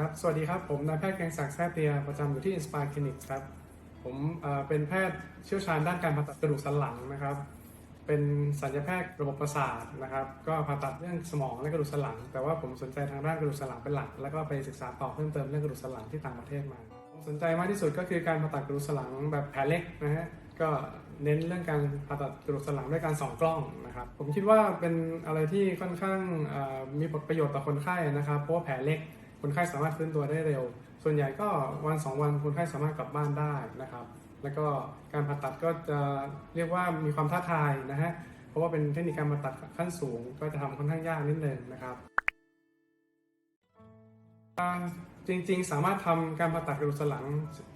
ครับ สวัสดีครับ ผมนายแพทย์แกงศักดิ์แซ่เตียประจำอยู่ที่ Inspire Clinic ครับ ผมเป็นแพทย์เชี่ยวชาญด้านการผ่าตัดกระดูกสันหลังนะครับ เป็นสัญญาแพทย์ระบบประสาทนะครับ ก็ผ่าตัดเรื่องสมองและกระดูกสันหลัง แต่ว่าผมสนใจทางด้านกระดูกสันหลังเป็นหลัก แล้วก็ไปศึกษาต่อเพิ่มเติมเรื่องกระดูกสันหลังที่ต่างประเทศมา ผมสนใจมากที่สุดก็คือการผ่าตัดกระดูกสันหลังแบบแผลเล็กนะฮะ ก็เน้นเรื่องการผ่าตัดกระดูกสันหลังด้วยการส่องกล้องนะครับ ผมคิดว่าเป็นอะไรที่ค่อนข้างมีผลประโยชน์ต่อคนไข้นะครับ เพราะว่าแผลเล็ก คนไข้สามารถฟื้นตัวได้เร็ว ส่วนใหญ่ก็วันสองวันคนไข้สามารถกลับบ้านได้นะครับ แล้วก็การผ่าตัดก็จะเรียกว่ามีความท้าทายนะฮะ เพราะว่าเป็นเทคนิคการผ่าตัดขั้นสูง ก็จะทำค่อนข้างยากนิดนึงนะครับจริงๆ สามารถทำการผ่าตัดกระดูกสันหลัง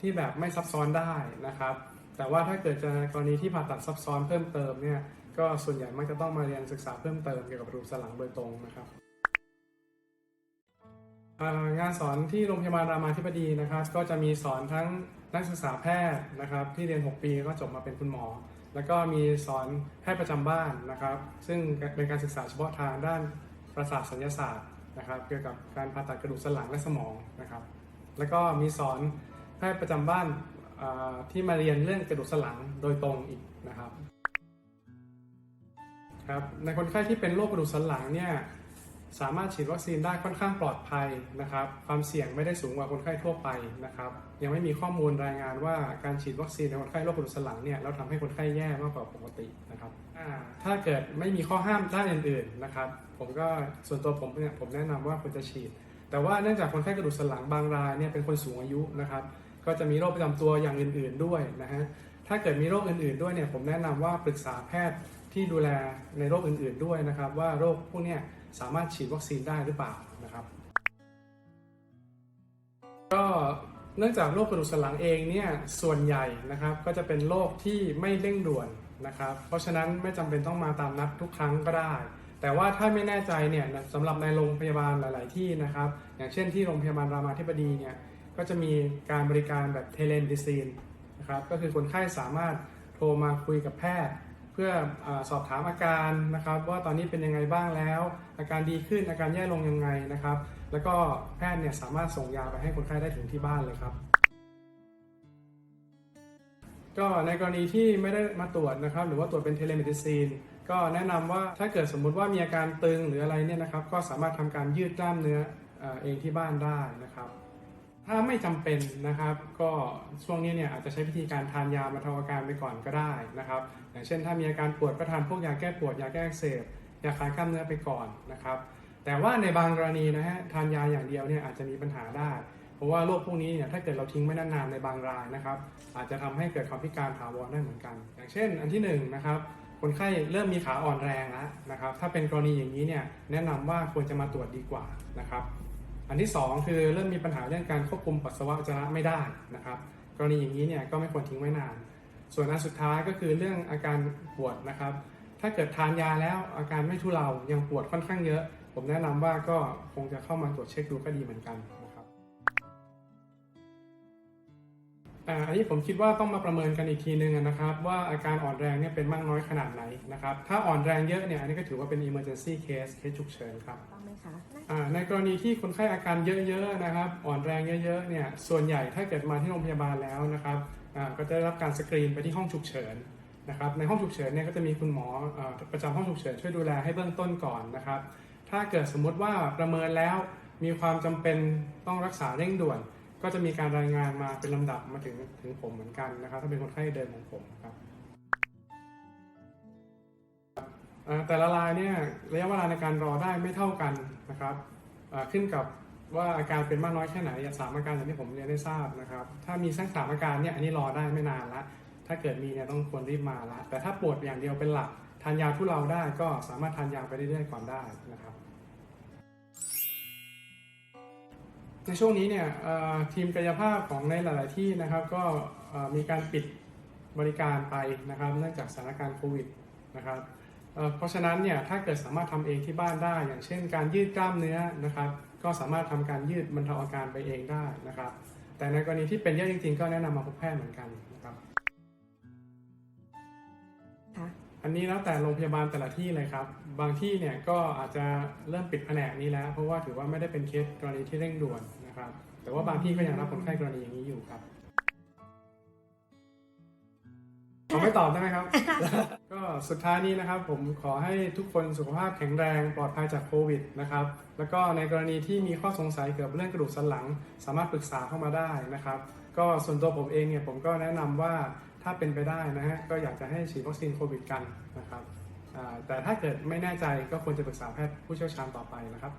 ที่แบบไม่ซับซ้อนได้นะครับ แต่ว่าถ้าเกิดจะกรณีที่ผ่าตัดซับซ้อนเพิ่มเติมเนี่ยก็ส่วนใหญ่มักจะต้องมาเรียนศึกษาเพิ่มเติมเกี่ยวกับกระดูกสันหลังโดยตรงนะครับ งานสอนที่โรงพยาบาลรามาธิบดีนะครับ ก็จะมีสอนทั้งนักศึกษาแพทย์นะครับ ที่เรียน 6 ปีก็จบมาเป็นคุณหมอ แล้วก็มีสอนแพทย์ประจำบ้านนะครับ ซึ่งเป็นการศึกษาเฉพาะทางด้านประสาทสัญญาศาสตร์นะครับ เกี่ยวกับการผ่าตัดกระดูกสันหลังและสมองนะครับ แล้วก็มีสอนแพทย์ประจำบ้านที่มาเรียนเรื่องกระดูกสันหลังโดยตรงอีกนะครับครับในคนไข้ที่เป็นโรคกระดูกสันหลังเนี่ย สามารถฉีดวัคซีนได้ค่อนข้างปลอดภัยนะครับ ความเสี่ยงไม่ได้สูงกว่าคนไข้ทั่วไปนะครับ ยังไม่มีข้อมูลรายงานว่าการฉีดวัคซีนในคนไข้โรคกระดูกสันหลังเนี่ยเราทำให้คนไข้แย่มากกว่าปกตินะครับถ้าเกิดไม่มีข้อห้ามด้านอื่นๆนะครับ ผมก็ส่วนตัวผมเนี่ยผมแนะนำว่าควรจะฉีด แต่ว่าเนื่องจากคนไข้กระดูกสันหลังบางรายเนี่ยเป็นคนสูงอายุนะครับ ก็จะมีโรคประจำตัวอย่างอื่น ๆด้วยนะฮะถ้าเกิดมีโรคอื่นๆด้วยเนี่ยผมแนะนำว่าปรึกษาแพทย์ที่ดูแลในโรคอื่น ๆด้วยนะครับ ว่าโรคพวกเนี้ย สามารถฉีดวัคซีนได้หรือเปล่านะครับ ก็เนื่องจากโรคกระดูกสันหลังเองเนี่ยส่วนใหญ่นะครับก็จะเป็นโรคที่ไม่เร่งด่วนนะครับ เพราะฉะนั้นไม่จำเป็นต้องมาตามนัดทุกครั้งก็ได้ แต่ว่าถ้าไม่แน่ใจเนี่ยสำหรับในโรงพยาบาลหลาย ๆ ที่นะครับ อย่างเช่นที่โรงพยาบาลรามาธิบดีเนี่ยก็จะมีการบริการแบบเทเลมดิซีนนะครับก็คือคนไข้สามารถโทรมาคุยกับแพทย์ เพื่ออสอบถามอาการนะครับ ว่าตอนนี้เป็นยังไงบ้างแล้ว อาการดีขึ้นอาการแย่ลงยังไงนะครับ แล้วก็แพทย์เนี่ยสามารถส่งยาไปให้คนไข้ได้ถึงที่บ้านเลยครับ ก็ในกรณีที่ไม่ได้มาตรวจนะครับ หรือว่าตรวจเป็นเทเลเมดิซีนก็แนะนำว่าถ้าเกิดสมมุติว่ามีอาการตึงหรืออะไรเนี่ยนะครับ ก็สามารถทำการยืดกล้ามเนื้อเองที่บ้านได้นะครับ ถ้าไม่จำเป็นนะครับ ก็ช่วงนี้เนี่ยอาจจะใช้วิธีการทานยาบรรเทาอาการไปก่อนก็ได้นะครับ อย่างเช่น ถ้ามีอาการปวดก็ทานพวกยาแก้ปวดยาแก้อักเสบยาคลายกล้ามเนื้อไปก่อนนะครับ แต่ว่าในบางกรณีนะฮะทานยาอย่างเดียวเนี่ยอาจจะมีปัญหาได้ เพราะว่าโรคพวกนี้เนี่ยถ้าเกิดเราทิ้งไว้นานๆในบางรายนะครับ อาจจะทำให้เกิดความพิการถาวรได้เหมือนกัน อย่างเช่น อันที่หนึ่งนะครับคนไข้เริ่มมีขาอ่อนแรงแล้วนะครับ ถ้าเป็นกรณีอย่างนี้เนี่ยแนะนำว่าควรจะมาตรวจดีกว่านะครับ อันที่ 2 คือเริ่มมีปัญหาเรื่องการควบคุมปัสสาวะอุจจาระไม่ได้นะครับ กรณีอย่างนี้เนี่ยก็ไม่ควรทิ้งไว้นาน ส่วนอันสุดท้ายก็คือเรื่องอาการปวดนะครับ ถ้าเกิดทานยาแล้วอาการไม่ทุเลายังปวดค่อนข้างเยอะ ผมแนะนำว่าก็คงจะเข้ามาตรวจเช็คดูก็ดีเหมือนกันนะครับอ่าอันนี้ผมคิดว่าต้องมาประเมินกันอีกทีนึงนะครับ ว่าอาการอ่อนแรงเนี่ยเป็นมากน้อยขนาดไหนนะครับถ้าอ่อนแรงเยอะเนี่ยอันนี้ก็ถือว่าเป็น emergency case เคสฉุกเฉินครับ คะอ่าในกรณีที่คนไข้อาการเยอะๆนะครับ อ่อนแรงเยอะๆเนี่ยส่วนใหญ่ถ้าเกิดมาที่โรงพยาบาลแล้วนะครับอ่าก็จะได้รับการสกรีนไปที่ห้องฉุกเฉินนะครับในห้องฉุกเฉินเนี่ยก็จะมีคุณหมออประจำห้องฉุกเฉินช่วยดูแลให้เบื้องต้นก่อนนะครับ ถ้าเกิดสมมุติว่าประเมินแล้วมีความจำเป็นต้องรักษาเร่งด่วน ก็จะมีการรายงานมาเป็นลำดับมาถึงถึงผมเหมือนกันนะครับ ถ้าเป็นคนไข้เดิมของผมครับ แต่ละรายเนี่ยระยะเวลาในการรอได้ไม่เท่ากันนะครับขึ้นกับว่าอาการเป็นมากน้อยแค่ไหนสามอาการอย่างที่ผมเรียนได้ทราบนะครับ ถ้ามีสักสามอาการเนี่ยอันนี้รอได้ไม่นานละถ้าเกิดมีเนี่ยต้องควรรีบมาละแต่ถ้าปวดอย่างเดียวเป็นหลักทานยาทุเลาได้ก็สามารถทานยาไปเรื่อยๆก่อนได้นะครับ ในช่วงนี้เนี่ยทีมกายภาพของในหลาย ๆที่นะครับ ก็มีการปิดบริการไปนะครับ เนื่องจากสถานการณ์โควิดนะครับ เอ่อเพราะฉะนั้นเนี่ยถ้าเกิดสามารถทำเองที่บ้านได้ อย่างเช่น การยืดกล้ามเนื้อนะครับ ก็สามารถทำการยืดบรรเทาอาการไปเองได้นะครับ แต่ในกรณีที่เป็นเยอะจริงๆ ก็แนะนำมาพบแพทย์เหมือนกันนะครับค่ะอันนี้แล้วแต่โรงพยาบาลแต่ละที่เลยครับ บางที่เนี่ยก็อาจจะเริ่มปิดแผนกนี้แล้ว เพราะว่าถือว่าไม่ได้เป็นเคสกรณีที่เร่งด่วนนะครับนะครับแต่ว่าบางที่ก็ยังรับคนไข้กรณีอย่างนี้อยู่ครับ ขอไม่ตอบได้ไหมครับ ก็สุดท้ายนี้นะครับผมขอให้ทุกคนสุขภาพแข็งแรงปลอดภัยจากโควิดนะครับ แล้วก็ในกรณีที่มีข้อสงสัยเกี่ยวกับเรื่องกระดูกสันหลัง สามารถปรึกษาเข้ามาได้นะครับ ก็ส่วนตัวผมเองเนี่ยผมก็แนะนำว่าถ้าเป็นไปได้นะฮะก็อยากจะให้ฉีดวัคซีนโควิดกันนะครับอ่าแต่ถ้าเกิดไม่แน่ใจก็ควรจะปรึกษาแพทย์ผู้เชี่ยวชาญต่อไปนะครับ